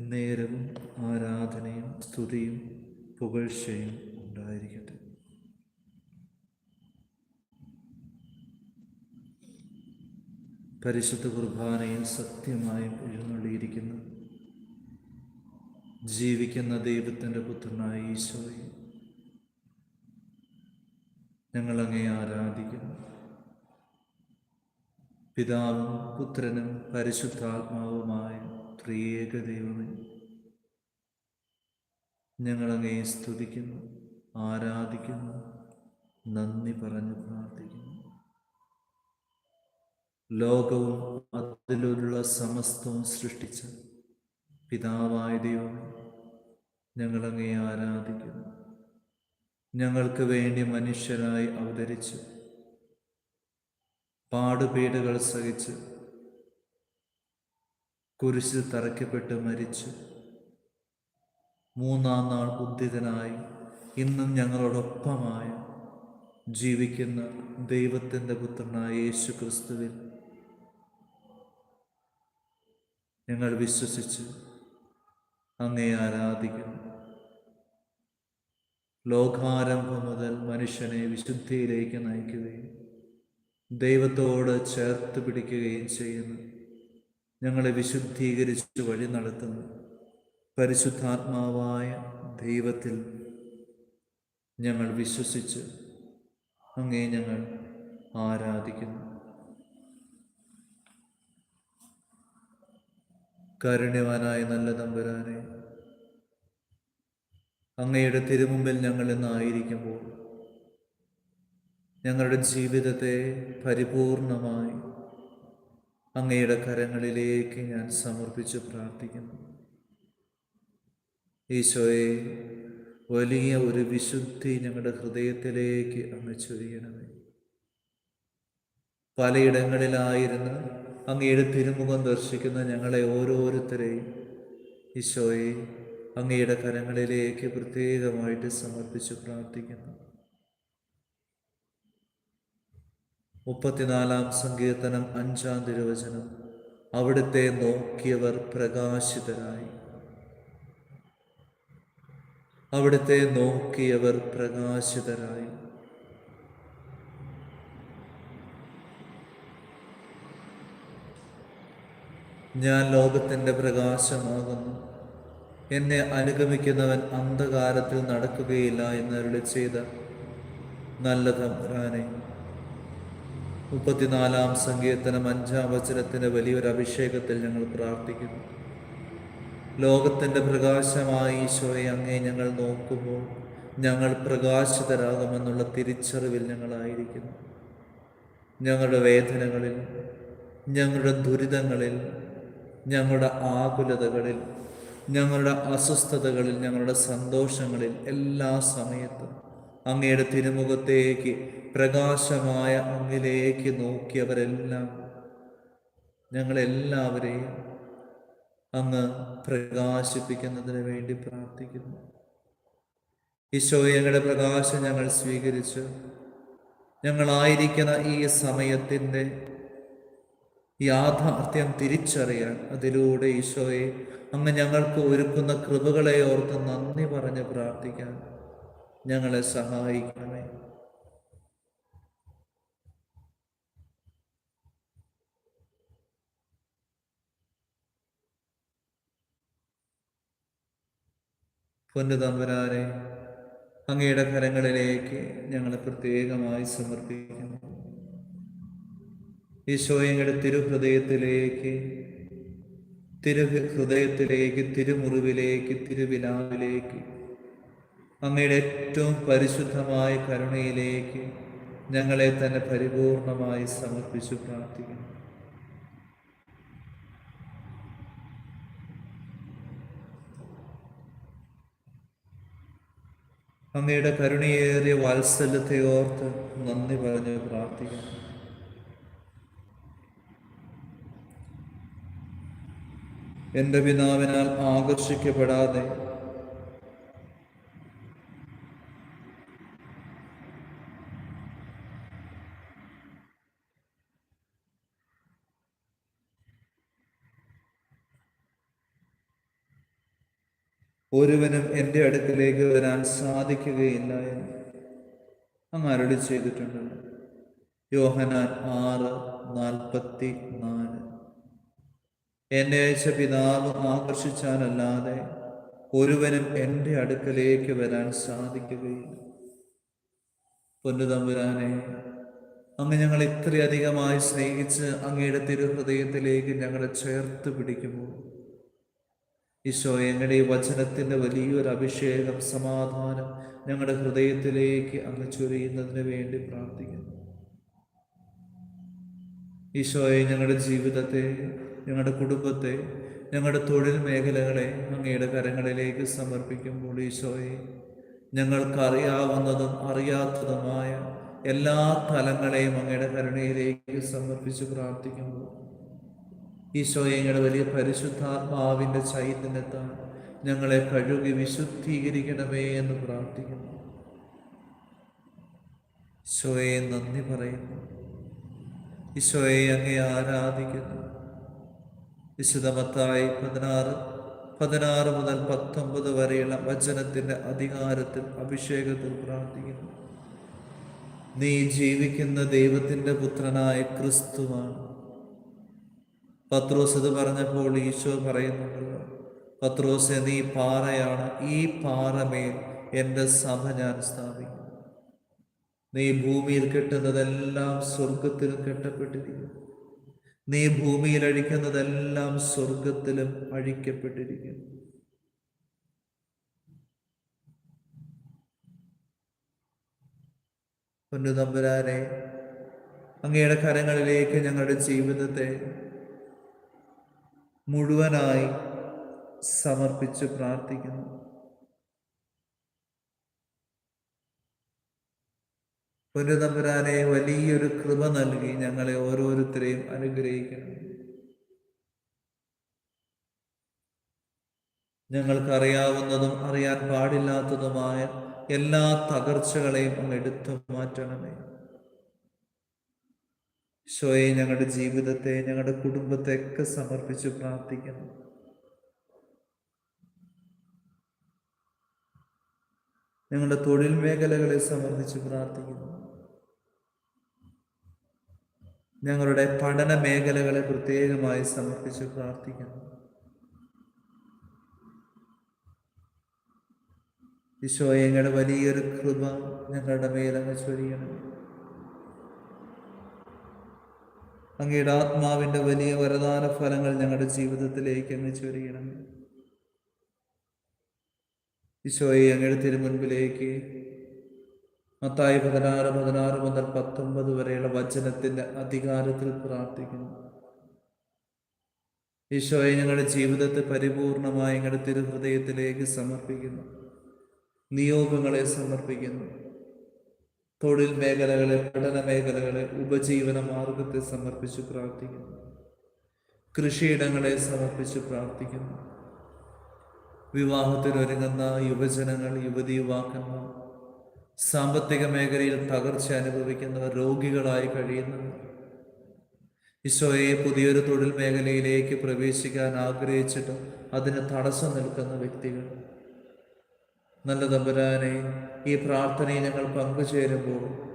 എന്നേരവും ആരാധനയും സ്തുതിയും പുകഴ്ചയും ഉണ്ടായിരിക്കട്ടെ. പരിശുദ്ധ കുർബാനയിൽ സത്യമായും എഴുന്നള്ളിയിരിക്കുന്ന ജീവിക്കുന്ന ദൈവത്തിന്റെ പുത്രനായ ഈശോയെ ഞങ്ങളങ്ങേ ആരാധിക്കുന്നു. പിതാവും പുത്രനും പരിശുദ്ധാത്മാവുമായ ത്രിയേക ദൈവമേ ഞങ്ങളങ്ങേ സ്തുതിക്കുന്നു ആരാധിക്കുന്നു നന്ദി പറഞ്ഞു പ്രാർത്ഥിക്കുന്നു. ലോകവും അതിലുള്ള സമസ്തവും സൃഷ്ടിച്ച പിതാവായ ദൈവമേ ഞങ്ങളങ്ങേ ആരാധിക്കുന്നു. ഞങ്ങൾക്ക് വേണ്ടി മനുഷ്യരായി അവതരിച്ച് പാടുപീടുകൾ സഹിച്ച് കുരിശിൽ തറയ്ക്കപ്പെട്ട് മരിച്ചു. മൂന്നാം നാൾ ഉദ്ധിതനായി ഇന്നും ഞങ്ങളോടൊപ്പമായി ജീവിക്കുന്ന ദൈവത്തിന്റെ പുത്രനായ യേശു ക്രിസ്തുവിൽ ഞങ്ങൾ വിശ്വസിച്ച് അങ്ങേ ആരാധിക്കുന്നു. ലോകാരംഭം മുതൽ മനുഷ്യനെ വിശുദ്ധിയിലേക്ക് നയിക്കുകയും ദൈവത്തോട് ചേർത്ത് പിടിക്കുകയും ചെയ്യുന്നു. ഞങ്ങളെ വിശുദ്ധീകരിച്ച് വഴി നടത്തുന്നു. പരിശുദ്ധാത്മാവായ ദൈവത്തിൽ ഞങ്ങൾ വിശ്വസിച്ച് അങ്ങേ ഞങ്ങൾ ആരാധിക്കുന്നു. കാരുണ്യവാനായ നല്ല തമ്പുരാനെ അങ്ങയുടെ തിരുമുമ്പിൽ ഞങ്ങൾ ഇന്നായിരിക്കുമ്പോൾ ഞങ്ങളുടെ ജീവിതത്തെ പരിപൂർണമായി അങ്ങയുടെ കരങ്ങളിലേക്ക് ഞാൻ സമർപ്പിച്ച് പ്രാർത്ഥിക്കുന്നു. ഈശോയെ വലിയ ഒരു വിശുദ്ധി ഞങ്ങളുടെ ഹൃദയത്തിലേക്ക് അങ്ങ് ചൊരിയണമേ പലയിടങ്ങളിലായിരുന്ന് അങ്ങയുടെ തിരുമുഖം ദർശിക്കുന്ന ഞങ്ങളെ ഓരോരുത്തരെയും ഈശോയെ അങ്ങയുടെ കരങ്ങളിലേക്ക് പ്രത്യേകമായിട്ട് സമർപ്പിച്ച് പ്രാർത്ഥിക്കുന്നു. മുപ്പത്തിനാലാം സങ്കീർത്തനം അഞ്ചാം തിരുവചനം. അവിടുത്തെ നോക്കിയവർ പ്രകാശിതരായി. അവിടുത്തെ നോക്കിയവർ പ്രകാശിതരായി. ഞാൻ ലോകത്തിന്റെ പ്രകാശമാകുന്നു. എന്നെ അനുഗമിക്കുന്നവൻ അന്ധകാരത്തിൽ നടക്കുകയില്ല എന്നരുളി ചെയ്ത നല്ല തമ്പുരാനെ മുപ്പത്തിനാലാം സങ്കീർത്തനം അഞ്ചാം വചനത്തിന്റെ വലിയൊരു അഭിഷേകത്തിൽ ഞങ്ങൾ പ്രാർത്ഥിക്കുന്നു. ലോകത്തിന്റെ പ്രകാശമായി ഈശോയെ അങ്ങേ ഞങ്ങൾ നോക്കുമ്പോൾ ഞങ്ങൾ പ്രകാശിതരാകുമെന്നുള്ള തിരിച്ചറിവിൽ ഞങ്ങളായിരിക്കുന്നു. ഞങ്ങളുടെ വേദനകളിൽ ഞങ്ങളുടെ ദുരിതങ്ങളിൽ ഞങ്ങളുടെ ആകുലതകളിൽ ഞങ്ങളുടെ അസ്വസ്ഥതകളിൽ ഞങ്ങളുടെ സന്തോഷങ്ങളിൽ എല്ലാ സമയത്തും അങ്ങയുടെ തിരുമുഖത്തേക്ക് പ്രകാശമായ അങ്ങിലേക്ക് നോക്കിയവരെല്ലാം ഞങ്ങളെല്ലാവരെയും അങ്ങ് പ്രകാശിപ്പിക്കുന്നതിന് വേണ്ടി പ്രാർത്ഥിക്കുന്നു. ഈശോ ഞങ്ങളുടെ പ്രകാശം ഞങ്ങൾ സ്വീകരിച്ച്. ഞങ്ങളായിരിക്കുന്ന ഈ സമയത്തിന്റെ യാഥാർത്ഥ്യം തിരിച്ചറിയാൻ അതിലൂടെ ഈശോയെ അങ്ങ് ഞങ്ങൾക്ക് ഒരുക്കുന്ന കൃപകളെ ഓർത്ത് നന്ദി പറഞ്ഞ് പ്രാർത്ഥിക്കാൻ ഞങ്ങളെ സഹായിക്കണമേ. പൊന്നുതമ്പരാരെ അങ്ങയുടെ കരങ്ങളിലേക്ക് ഞങ്ങളെ പ്രത്യേകമായി സമർപ്പിക്കുന്നു. ഈശോയങ്ങളുടെ തിരുഹൃദയത്തിലേക്ക് തിരു ഹൃദയത്തിലേക്ക് തിരുമുറിവിലേക്ക് തിരുവിലാവിലേക്ക് അങ്ങയുടെ ഏറ്റവും പരിശുദ്ധമായ കരുണയിലേക്ക് ഞങ്ങളെ തന്നെ പരിപൂർണമായി സമർപ്പിച്ചു പ്രാർത്ഥിക്കുന്നു. അങ്ങയുടെ കരുണയേറിയ വാത്സല്യത്തെ ഓർത്ത് നന്ദി പറഞ്ഞ് പ്രാർത്ഥിക്കുന്നു. എന്റെ പിതാവിനാൽ ആകർഷിക്കപ്പെടാതെ ഒരുവനും എന്റെ അടുക്കിലേക്ക് വരാൻ സാധിക്കുകയില്ല എന്ന് അങ്ങ് അരുളി ചെയ്തിട്ടുണ്ട്. യോഹനാൻ ആറ് നാൽപ്പത്തി നാല് എന്നെ അയച്ച പിതാവ് ആകർഷിച്ചാലല്ലാതെ ഒരുവനും എന്റെ അടുക്കലേക്ക് വരാൻ സാധിക്കുകയില്ല. പൊന്നുതമ്പുരാനെ അങ്ങ് ഞങ്ങൾ ഇത്രയധികമായി സ്നേഹിച്ച് അങ്ങയുടെ തിരുഹൃദയത്തിലേക്ക് ഞങ്ങളെ ചേർത്ത് പിടിക്കുമ്പോൾ ഈശോ എങ്ങനെ ഈ വചനത്തിന്റെ വലിയൊരു അഭിഷേകം സമാധാനം ഞങ്ങളുടെ ഹൃദയത്തിലേക്ക് അങ്ങ് ചൊരിയുന്നതിന് വേണ്ടി പ്രാർത്ഥിക്കുന്നു. ഈശോയെ ഞങ്ങളുടെ ജീവിതത്തെ ഞങ്ങളുടെ കുടുംബത്തെ ഞങ്ങളുടെ തൊഴിൽ മേഖലകളെ അങ്ങയുടെ കരങ്ങളിലേക്ക് സമർപ്പിക്കുമ്പോൾ ഈശോയെ ഞങ്ങൾക്കറിയാവുന്നതും അറിയാത്തതുമായ എല്ലാ തലങ്ങളെയും അങ്ങയുടെ കരുണയിലേക്ക് സമർപ്പിച്ച് പ്രാർത്ഥിക്കുമ്പോൾ ഈശോയെ ഞങ്ങളുടെ വലിയ പരിശുദ്ധാത്മാവിന്റെ ചൈതന്യത്താൽ ഞങ്ങളെ കഴുകി വിശുദ്ധീകരിക്കണമേ എന്ന് പ്രാർത്ഥിക്കുന്നു. ഈശോയെ നന്ദി പറയുന്നു. ഈശോയെ അങ്ങേ ആരാധിക്കുന്നു. വിശുദ്ധമത്തായി പതിനാറ് പതിനാറ് മുതൽ പത്തൊമ്പത് വരെയുള്ള വചനത്തിന്റെ അധികാരത്തിൽ അഭിഷേകത്തിൽ പ്രാർത്ഥിക്കുന്നു. നീ ജീവിക്കുന്ന ദൈവത്തിന്റെ പുത്രനായ ക്രിസ്തുവാണ്. പത്രോസ് ഇത് പറഞ്ഞപ്പോൾ ഈശോ പറയുന്നുണ്ടല്ലോ പത്രോസ് നീ പാറയാണ് ഈ പാറമേൽ എന്റെ സഭ ഞാൻ സ്ഥാപിക്കും നീ ഭൂമിയിൽ കെട്ടുന്നതെല്ലാം സ്വർഗത്തിൽ കെട്ടപ്പെട്ടിരിക്കും നീ ഭൂമിയിൽ അഴിക്കുന്നതെല്ലാം സ്വർഗത്തിലും അഴിക്കപ്പെട്ടിരിക്കും പൊന്നു തമ്പുരാനെ അങ്ങയുടെ കരങ്ങളിലേക്ക് ഞങ്ങളുടെ ജീവിതത്തെ മുഴുവനായി സമർപ്പിച്ച് പ്രാർത്ഥിക്കുന്നു. പുനതമ്പുരാനെ വലിയൊരു കൃപ നൽകി ഞങ്ങളെ ഓരോരുത്തരെയും അനുഗ്രഹിക്കണം. ഞങ്ങൾക്കറിയാവുന്നതും അറിയാൻ പാടില്ലാത്തതുമായ എല്ലാ തകർച്ചകളെയും അങ്ങ് എടുത്തു മാറ്റണമേ. ഷോയെ ഞങ്ങളുടെ ജീവിതത്തെ ഞങ്ങളുടെ കുടുംബത്തെ ഒക്കെ സമർപ്പിച്ച് പ്രാർത്ഥിക്കുന്നു. ഞങ്ങളുടെ തൊഴിൽ മേഖലകളെ സംബന്ധിച്ച് പ്രാർത്ഥിക്കുന്നു. ഞങ്ങളുടെ പഠന മേഖലകളെ പ്രത്യേകമായി സമർപ്പിച്ച് പ്രാർത്ഥിക്കുന്നു. ഈശോയെ ഞങ്ങളുടെ വലിയൊരു കൃപ ഞങ്ങളുടെ മേലങ്ങ് ചൊരിയണം. അങ്ങയുടെ ആത്മാവിന്റെ വലിയ വരദാന ഫലങ്ങൾ ഞങ്ങളുടെ ജീവിതത്തിലേക്ക് അങ്ങ് ചൊരിയണം ഈശോയെ അങ്ങയുടെ തിരുമുൻപിലേക്ക് മത്തായി പതിനാറ് പതിനാറ് മുതൽ പത്തൊമ്പത് വരെയുള്ള വചനത്തിന്റെ അധികാരത്തിൽ പ്രാർത്ഥിക്കുന്നു. ഈശോയെ ഞങ്ങളുടെ ജീവിതത്തെ പരിപൂർണമായി ഞങ്ങളുടെ തിരുഹൃദയത്തിലേക്ക് സമർപ്പിക്കുന്നു. നിയോഗങ്ങളെ സമർപ്പിക്കുന്നു. തൊഴിൽ മേഖലകളെ പഠന മേഖലകളെ ഉപജീവന മാർഗത്തെ സമർപ്പിച്ച് പ്രാർത്ഥിക്കുന്നു. കൃഷിയിടങ്ങളെ സമർപ്പിച്ച് പ്രാർത്ഥിക്കുന്നു. വിവാഹത്തിനൊരുങ്ങുന്ന യുവജനങ്ങൾ യുവതി യുവാക്കന്മാർ സാമ്പത്തിക മേഖലയിൽ തകർച്ച അനുഭവിക്കുന്നവർ രോഗികളായി കഴിയുന്നവർ ഈശോയെ പുതിയൊരു തൊഴിൽ മേഖലയിലേക്ക് പ്രവേശിക്കാൻ ആഗ്രഹിച്ചിട്ടും അതിന് തടസ്സം നിൽക്കുന്ന വ്യക്തികൾ. നല്ല തമ്പുരാനെ ഈ പ്രാർത്ഥനയിൽ ഞങ്ങൾ പങ്കുചേരുമ്പോൾ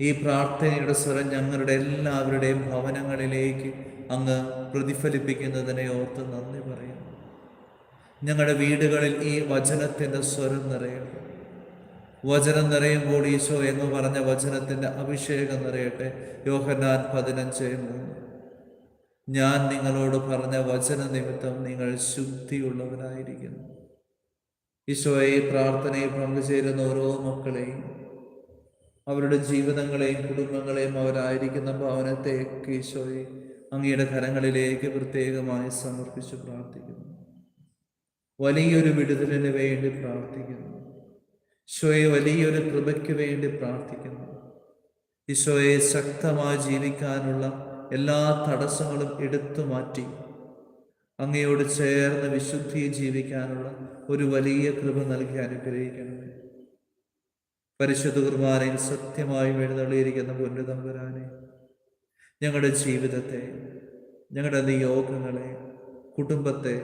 ഈ പ്രാർത്ഥനയുടെ സ്വരം ഞങ്ങളുടെ എല്ലാവരുടെയും ഭവനങ്ങളിലേക്ക് അങ്ങ് പ്രതിഫലിപ്പിക്കുന്നതിനെ ഓർത്ത് നന്ദി പറയുന്നു. ഞങ്ങളുടെ വീടുകളിൽ ഈ വചനത്തിന്റെ സ്വരം നിറയട്ടെ. വചനം നിറയുമ്പോൾ ഈശോ എന്ന് പറഞ്ഞ വചനത്തിന്റെ അഭിഷേകം നിറയട്ടെ. യോഹന്നാൻ പതിനഞ്ച് മൂന്ന്. ഞാൻ നിങ്ങളോട് പറഞ്ഞ വചന നിമിത്തം നിങ്ങൾ ശുദ്ധിയുള്ളവരായിരിക്കുന്നു. ഈശോയെ പ്രാർത്ഥനയിൽ പങ്കുചേരുന്ന ഓരോ മക്കളെയും അവരുടെ ജീവിതങ്ങളെയും കുടുംബങ്ങളെയും അവരായിരിക്കുന്ന ഭവനത്തേക്ക് ഈശോയെ അങ്ങയുടെ കരങ്ങളിലേക്ക് പ്രത്യേകമായി സമർപ്പിച്ച് പ്രാർത്ഥിക്കുന്നു. വലിയൊരു വിടുതലിന് വേണ്ടി പ്രാർത്ഥിക്കുന്നു. ഈശോയെ വലിയൊരു കൃപയ്ക്ക് വേണ്ടി പ്രാർത്ഥിക്കുന്നു. ഈശോയെ ശക്തമായി ജീവിക്കാനുള്ള എല്ലാ തടസ്സങ്ങളും എടുത്തു മാറ്റി അങ്ങയോട് ചേർന്ന് വിശുദ്ധി ജീവിക്കാനുള്ള ഒരു വലിയ കൃപ നൽകി അനുഗ്രഹിക്കണമേ. പരിശുദ്ധ കുർബാനയിൽ സത്യമായും എഴുന്നള്ളിയിരിക്കുന്ന പുനരുതമ്പുരാനെ ഞങ്ങളുടെ ജീവിതത്തെ ഞങ്ങളുടെ നിയോഗങ്ങളെ കുടുംബത്തെ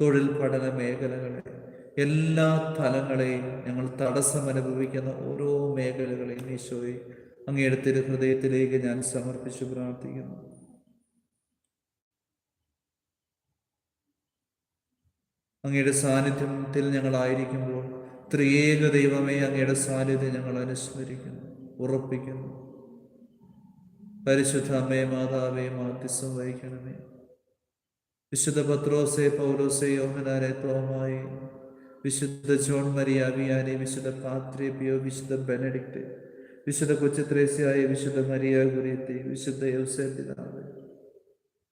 തൊഴിൽ പഠന മേഖലകളെ എല്ലാ തലങ്ങളെയും ഞങ്ങൾ തടസ്സം അനുഭവിക്കുന്ന ഓരോ മേഖലകളെയും ഈശോയെ അങ്ങയുടെ തിരുഹൃദയത്തിലേക്ക് ഞാൻ സമർപ്പിച്ചു പ്രാർത്ഥിക്കുന്നു. അങ്ങയുടെ സാന്നിധ്യത്തിൽ ഞങ്ങളായിരിക്കുമ്പോൾ ത്രിയേക ദൈവമേ അങ്ങയുടെ സാന്നിധ്യം ഞങ്ങൾ അനുസ്മരിക്കുന്നു ഉറപ്പിക്കുന്നു. പരിശുദ്ധ അമ്മയെ മാതാവേ മാധ്യസ്ഥം വഹിക്കണമേ. വിശുദ്ധ പത്രോസെ പൗലോസെ യോഹനാരെ തോമായി. വിശുദ്ധ ജോൺ മരിയ അവിയാനെ വിശുദ്ധ പാത്രിയപ്പിയോ വിശുദ്ധ ബെനഡിക്റ്റ് വിശുദ്ധ കൊച്ചുത്രേസ്യായ വിശുദ്ധ മരിയ ഗുരിയത്തെ വിശുദ്ധ യൗസേ പിതാവ്.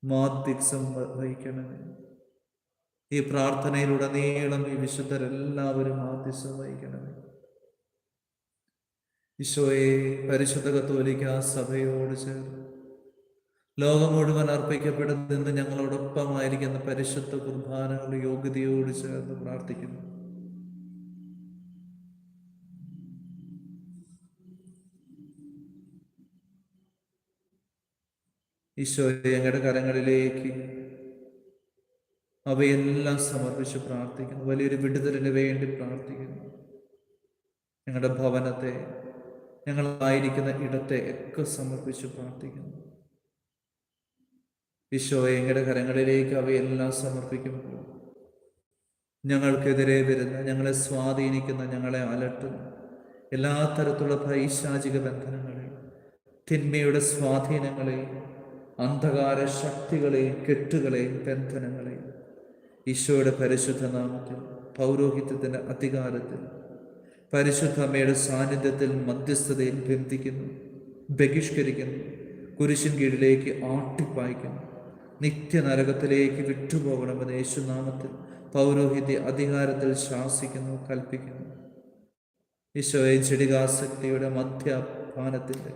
മാധ്യക്ഷം വഹിക്കണമേ. ഈ പ്രാർത്ഥനയിലൂടെ നീളം ഈ വിശുദ്ധരെല്ലാവരും ആദ്യസഹായിക്കണമേ ഈശോയെ പരിശുദ്ധ കത്തോലിക്ക സഭയോട് ചേർന്ന് ലോകം മുഴുവൻ അർപ്പിക്കപ്പെടുന്നതെന്ന് ഞങ്ങളോടൊപ്പമായിരിക്കുന്ന പരിശുദ്ധ കുർബാനകൾ യോഗ്യതയോട് ചേർന്ന് പ്രാർത്ഥിക്കുന്നു. ഈശോയെ ഞങ്ങളുടെ കരങ്ങളിലേക്ക് അവയെല്ലാം സമർപ്പിച്ച് പ്രാർത്ഥിക്കുന്നു. വലിയൊരു വിടുതലിന് വേണ്ടി പ്രാർത്ഥിക്കുന്നു. ഞങ്ങളുടെ ഭവനത്തെ ഞങ്ങളായിരിക്കുന്ന ഇടത്തെ ഒക്കെ സമർപ്പിച്ച് പ്രാർത്ഥിക്കുന്നു. ഈശോയെ ഞങ്ങളുടെ കരങ്ങളിലേക്ക് അവയെല്ലാം സമർപ്പിക്കുമ്പോൾ ഞങ്ങൾക്കെതിരെ വരുന്ന ഞങ്ങളെ സ്വാധീനിക്കുന്ന ഞങ്ങളെ അലട്ടുന്ന എല്ലാ തരത്തിലുള്ള പൈശാചിക ബന്ധനങ്ങളെ തിന്മയുടെ സ്വാധീനങ്ങളെ അന്ധകാര ശക്തികളെയും കെട്ടുകളെയും ബന്ധനങ്ങളെയും ഈശോയുടെ പരിശുദ്ധ നാമത്തിൽ പൗരോഹിത്യത്തിന്റെ അധികാരത്തിൽ പരിശുദ്ധ അമ്മയുടെ സാന്നിധ്യത്തിൽ മധ്യസ്ഥതയിൽ ബന്ധിക്കുന്നു ബഹിഷ്കരിക്കുന്നു കുരിശിൻ കീഴിലേക്ക് ആട്ടിപ്പായിക്കുന്നു. നിത്യനരകത്തിലേക്ക് വിട്ടുപോകണമെന്ന് യേശുനാമത്തിൽ പൗരോഹിത്യ അധികാരത്തിൽ ശാസിക്കുന്നു കൽപ്പിക്കുന്നു. ഈശോയെ ജടികാസക്തിയുടെ മധ്യപാനത്തിന്റെ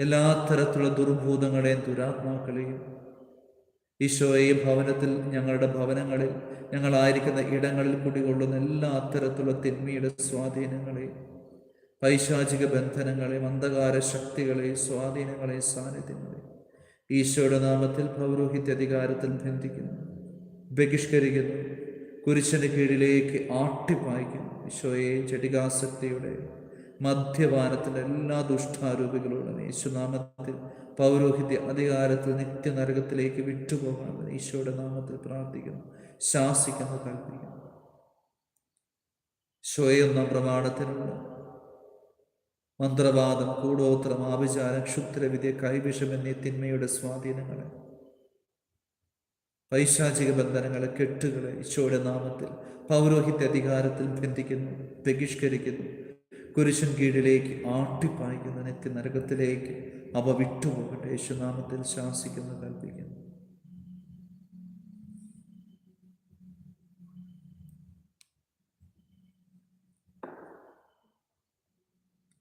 എല്ലാ തരത്തിലുള്ള ദുർഭൂതങ്ങളെയും ദുരാത്മാക്കളെയും ഈശോയെ ഭവനത്തിൽ ഞങ്ങളുടെ ഭവനങ്ങളിൽ ഞങ്ങളായിരിക്കുന്ന ഇടങ്ങളിൽ കുടികൊള്ളുന്ന എല്ലാ അത്തരത്തിലുള്ള തിന്മയുടെ സ്വാധീനങ്ങളെ പൈശാചിക ബന്ധനങ്ങളെ അന്ധകാര ശക്തികളെ സ്വാധീനങ്ങളെ സാന്നിധ്യങ്ങളെ ഈശോയുടെ നാമത്തിൽ പൗരോഹിത്യ അധികാരത്തിൽ ബന്ധിക്കുന്നു ബഹിഷ്കരിക്കുന്നു കുരിശന് കീഴിലേക്ക് ആട്ടിപ്പായിക്കുന്നു. ഈശോയെ ജടികാസക്തിയുടെ മധ്യപാനത്തിന്റെ എല്ലാ ദുഷ്ടാരൂപികളോടും യേശുനാമത്തിൽ പൗരോഹിത്യ അധികാരത്തിൽ നിത്യനരകത്തിലേക്ക് വിട്ടുപോകണമെന്ന് ഈശോയുടെ നാമത്തിൽ പ്രാർത്ഥിക്കുന്നു. ശാസിക്കുന്നു കൽപ്പിക്കുന്നു. സ്വയെന്ന പ്രമാണത്തിനുള്ള മന്ത്രവാദം കൂടോത്രം ആഭിചാരം ക്ഷുദ്രവിദ്യ കൈവിഷം എന്നീ തിന്മയുടെ സ്വാധീനങ്ങളെ പൈശാചിക ബന്ധനങ്ങളെ കെട്ടുകളെ ഈശോയുടെ നാമത്തിൽ പൗരോഹിത്യ അധികാരത്തിൽ ബന്ധിക്കുന്നു ബഹിഷ്കരിക്കുന്നു. കുരിശൻ കീഴിലേക്ക് ആട്ടിപ്പായിക്കുന്ന നിത്യ നരകത്തിലേക്ക് അവ വിട്ടുപോകട്ടെ യേശുനാമത്തിൽ ശാസിക്കുന്നു കൽപ്പിക്കുന്നു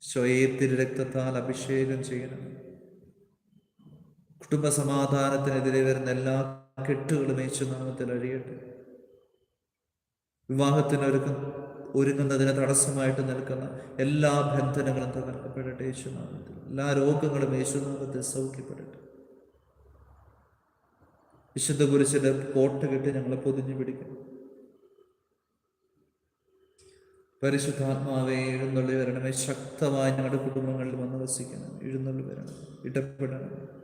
സ്വയത്തിൽ രക്തത്താൽ അഭിഷേകം ചെയ്യണം. കുടുംബസമാധാനത്തിനെതിരെ വരുന്ന എല്ലാ കെട്ടുകളും യേശുനാമത്തിൽ അഴിയട്ടെ. വിവാഹത്തിന് ഒരുക്കം ഒരുങ്ങുന്നതിന് തടസ്സമായിട്ട് നിൽക്കുന്ന എല്ലാ ബന്ധനങ്ങളും തകർക്കപ്പെടട്ടെ യേശുനാമത്തിൽ. എല്ലാ രോഗങ്ങളും യേശുനാമത്തിൽ സൗഖ്യപ്പെടട്ടെ. വിശുദ്ധ കുരിശിന്റെ കോട്ട കെട്ടി ഞങ്ങളെ പൊതിഞ്ഞു പിടിക്കണം. പരിശുദ്ധാത്മാവെ എഴുന്നള്ളി വരണമേ. ശക്തമായി ഞങ്ങളുടെ കുടുംബങ്ങളിൽ വന്ന് വസിക്കണം. എഴുന്നള്ളി വരണം. ഇടപെടണം.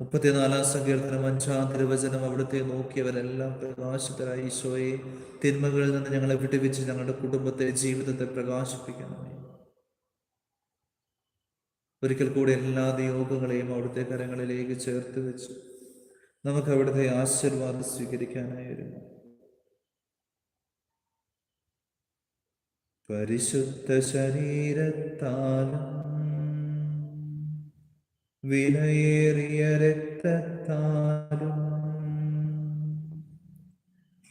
മുപ്പത്തിനാലാം സങ്കീർത്തനം അഞ്ചാം തിരുവചനം അവിടുത്തെ നോക്കിയവരെല്ലാം പ്രകാശിതരായി. ഈശോയെ തിന്മകളിൽ നിന്ന് ഞങ്ങളെ വിടുവിച്ച് ഞങ്ങളുടെ കുടുംബത്തെ ജീവിതത്തെ പ്രകാശിപ്പിക്കണമേ. ഒരിക്കൽ കൂടി എല്ലാ നിയോഗങ്ങളെയും അവിടുത്തെ കരങ്ങളിലേക്ക് ചേർത്ത് വെച്ച് നമുക്ക് അവിടുത്തെ ആശീർവാദം സ്വീകരിക്കാനായിരുന്നു പരിശുദ്ധ ശരീരത്താലും വിലയേറിയ രക്തത്താലും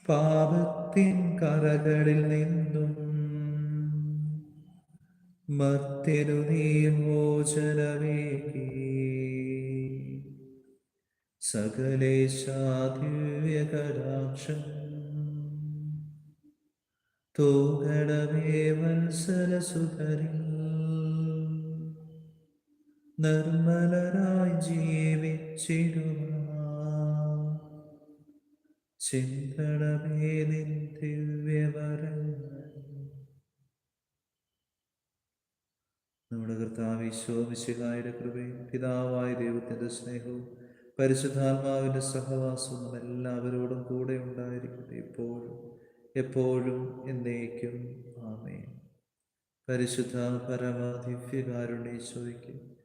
പാപത്തിൻ കറകളിൽ നിന്നും മർത്യനു നീ മോചനമേകി സകലേശാദിവ്യകടാക്ഷം തൂകടമേ വത്സരസുതരിൽ നിർമ്മലരായി ജീവിച്ചിടുക ചിന്തടമേ നിൻ ദിവ്യവരങ്ങൾ. നമ്മുടെ കർത്താവ് ഈശോമിശികായുടെ കൃപയും പിതാവായ ദൈവത്തിന്റെ സ്നേഹവും പരിശുദ്ധാത്മാവിന്റെ സഹവാസവും നാം എല്ലാവരോടും കൂടെ ഉണ്ടായിരിക്കട്ടെ ഇപ്പോഴും എപ്പോഴും എന്നേക്കും. ആമേ പരിശുദ്ധ പരമ ദിവ്യകാരുണ്യേശോയ്ക്ക്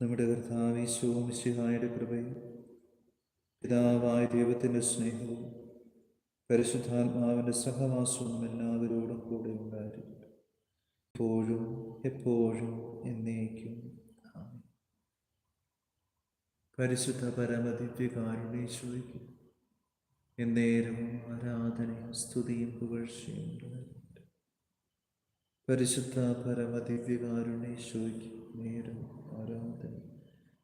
നമ്മുടെ കർത്താവിശോമിശിഹായുടെ കൃപയും പിതാവായ ദൈവത്തിന്റെ സ്നേഹവും പരിശുദ്ധാത്മാവിന്റെ സഹവാസവും എല്ലാവരോടും കൂടെ ഉണ്ടായിരിക്കും എപ്പോഴും എപ്പോഴും എന്നേക്കും. പരിശുദ്ധ പരമദിവ്യകാരുണീശോയ്ക്ക് എന്നേരവും ആരാധനയും സ്തുതിയും പുകഴ്ചയും ഉണ്ടായിട്ടുണ്ട് പരിശുദ്ധ പരമദിവ്യകാരുണീശോയ്ക്ക് ആരാധനയും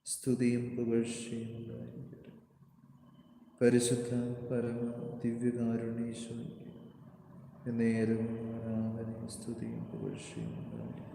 സ്തുതിയും പുകഴ്ചയും ഉണ്ടായിരിക്കട്ടെ. പരിശുദ്ധ പരമ ദിവ്യകാരുണീശോയ്ക്ക് നേരവും ആരാധനയും സ്തുതിയും പുകഴ്ചയും ഉണ്ടായിരിക്കട്ടെ.